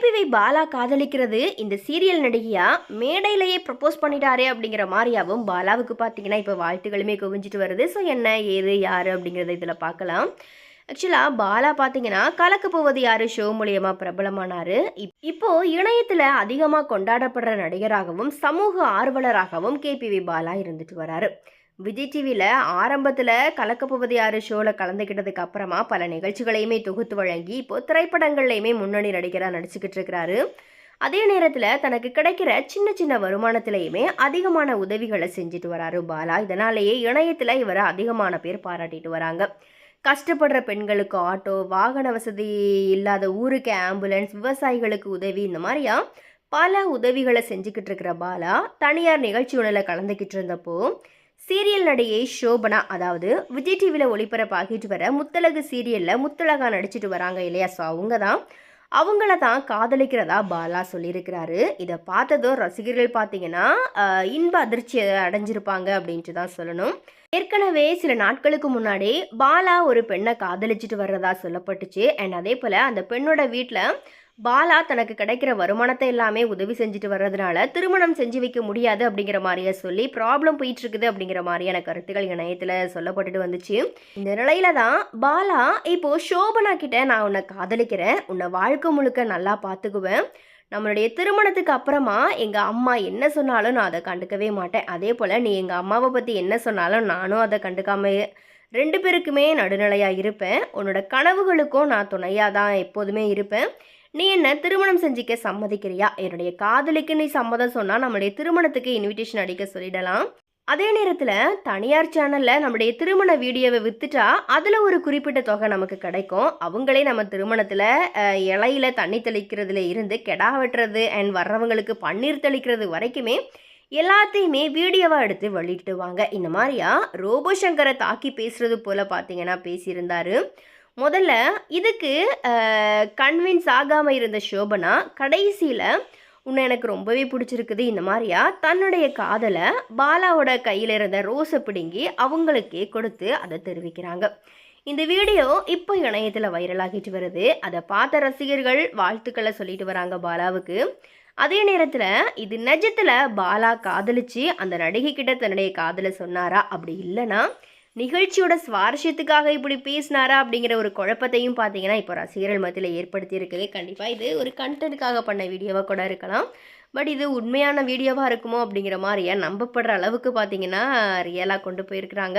கேபிவை பாலா காதலிக்கிறது இந்த serial நடிகையா? மேடையிலேயே propose பண்ணிட்டாரே அப்படிங்கிற மாதிரியாவும் பாலாவுக்கு பார்த்தீங்கன்னா இப்போ வாழ்த்துகளுமே குவிஞ்சிட்டு வருது. ஸோ என்ன ஏது யார் அப்படிங்கிறத இதில் பார்க்கலாம். ஆக்சுவலாக பாலா பார்த்தீங்கன்னா கலக்க போவது யார்? ஷோ மூலியமாக பிரபலமானாரு. இப்- இப்போது இணையத்தில் அதிகமாக கொண்டாடப்படுற நடிகராகவும் சமூக ஆர்வலராகவும் கேபிவி பாலா இருந்துட்டு வராரு. விஜய் டிவியில் ஆரம்பத்தில் கலக்கப்போவது யாரு ஷோவில் கலந்துக்கிட்டதுக்கு அப்புறமா பல நிகழ்ச்சிகளையுமே தொகுத்து வழங்கி இப்போ திரைப்படங்கள்லையுமே முன்னணி நடிகராக நடிச்சுக்கிட்டு இருக்கிறாரு. அதே நேரத்தில் தனக்கு கிடைக்கிற சின்ன சின்ன வருமானத்திலையுமே அதிகமான உதவிகளை செஞ்சுட்டு வராரு பாலா. இதனாலேயே இணையத்தில் இவரை அதிகமான பேர் பாராட்டிட்டு வராங்க. கஷ்டப்படுற பெண்களுக்கு ஆட்டோ வாகன வசதி இல்லாத ஊருக்கு ஆம்புலன்ஸ் விவசாயிகளுக்கு உதவி இந்த மாதிரியா பல உதவிகளை செஞ்சுக்கிட்டு இருக்கிற பாலா தனியார் நிகழ்ச்சி ஒன்றில் கலந்துக்கிட்டு இருந்தப்போ சீரியல் நடிகை ஷோபனா அதாவது விஜய் டிவியில் ஒளிபரப்பாகிட்டு வர முத்தலகு சீரியலில் முத்தழகா நடிச்சிட்டு வராங்க இல்லையா? ஸோ அவங்க தான் அவங்கள தான் காதலிக்கிறதா பாலா சொல்லியிருக்கிறாரு. இதை பார்த்ததும் ரசிகர்கள் பார்த்தீங்கன்னா இன்ப அதிர்ச்சி அடைஞ்சிருப்பாங்க அப்படின்ட்டு தான் சொல்லணும். ஏற்கனவே சில நாட்களுக்கு முன்னாடி பாலா ஒரு பெண்ணை காதலிச்சிட்டு வர்றதா சொல்லப்பட்டுச்சு. அண்ட் அதே போல் அந்த பெண்ணோட வீட்டில் பாலா தனக்கு கிடைக்கிற வருமானத்தை எல்லாமே உதவி செஞ்சுட்டு வர்றதுனால திருமணம் செஞ்சு வைக்க முடியாது அப்படிங்கிற மாதிரியே சொல்லி ப்ராப்ளம் போயிட்டு இருக்குது அப்படிங்கிற மாதிரியான கருத்துக்கள் இணையத்தில் சொல்லப்பட்டுட்டு வந்துச்சு. இந்த நிலையில தான் பாலா இப்போ சோபனா கிட்ட நான் உன்னை காதலிக்கிறேன். உன்னை வாழ்க்கை முழுக்க நல்லா பார்த்துக்குவேன் நம்மளுடைய திருமணத்துக்கு அப்புறமா எங்கள் அம்மா என்ன சொன்னாலும் நான் அதை கண்டுக்கவே மாட்டேன். அதே போல் நீ எங்கள் அம்மாவை பற்றி என்ன சொன்னாலும் நானும் அதை கண்டுக்காம ரெண்டு பேருக்குமே நடுநிலையாக இருப்பேன். உன்னோட கனவுகளுக்கும் நான் துணையாக தான் எப்போதுமே இருப்பேன். நீ என்ன திருமணம் செஞ்சுக்க சம்மதிக்கிறியா? என்னுடைய காதலிக்கு நீ சம்மதம் சொன்னால் நம்மளுடைய திருமணத்துக்கு இன்விடேஷன் அடிக்க சொல்லிடலாம். அதே நேரத்தில் தனியார் சேனலில் நம்முடைய திருமண வீடியோவை வித்துட்டா அதில் ஒரு குறிப்பிட்ட தொகை நமக்கு கிடைக்கும். அவங்களே நம்ம திருமணத்தில் இலையில தண்ணி தெளிக்கிறதுல இருந்து கெடா வெட்டுறது அண்ட் வர்றவங்களுக்கு பன்னீர் தெளிக்கிறது வரைக்குமே எல்லாத்தையுமே வீடியோவாக எடுத்து வெளியிட்டுவாங்க. இந்த மாதிரியா ரோபோ சங்கரை தாக்கி பேசுறது போல பார்த்தீங்கன்னா பேசியிருந்தாரு. முதல்ல இதுக்கு கன்வின்ஸ் ஆகாமல் இருந்த ஷோபனா கடைசியில் உன்னை எனக்கு ரொம்பவே பிடிச்சிருக்குது இந்த மாதிரியா? தன்னுடைய காதலை பாலாவோட கையில் இருந்த ரோஸை பிடுங்கி அவங்களுக்கே கொடுத்து அதை தெரிவிக்கிறாங்க. இந்த வீடியோ இப்போ இணையத்தில் வைரலாகிட்டு வருது. அதை பார்த்த ரசிகர்கள் வாழ்த்துக்களை சொல்லிட்டு வராங்க பாலாவுக்கு. அதே நேரத்தில் இது நிஜத்தில் பாலா காதலிச்சு அந்த நடிகை கிட்ட தன்னுடைய காதலை சொன்னாரா? அப்படி இல்லைன்னா நிகழ்ச்சியோட சுவாரஸ்யத்துக்காக இப்படி பேசினாரா அப்படிங்கிற ஒரு குழப்பத்தையும் பார்த்தீங்கன்னா இப்போ ரசிகர்கள் மத்தியில் ஏற்படுத்தி இருக்குது கண்டிப்பாக இது ஒரு கண்டென்ட்டுக்காக பண்ண வீடியோவாக கூட இருக்கலாம். பட் இது உண்மையான வீடியோவாக இருக்குமோ அப்படிங்கிற மாதிரியா நம்பப்படுற அளவுக்கு பார்த்தீங்கன்னா ரியலாக கொண்டு போயிருக்கிறாங்க.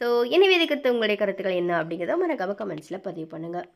ஸோ எனவே இதுக்கு உங்களுடைய கருத்துக்கள் என்ன அப்படிங்கிறத மறக்காம கமெண்ட்ஸில் பதிவு பண்ணுங்கள்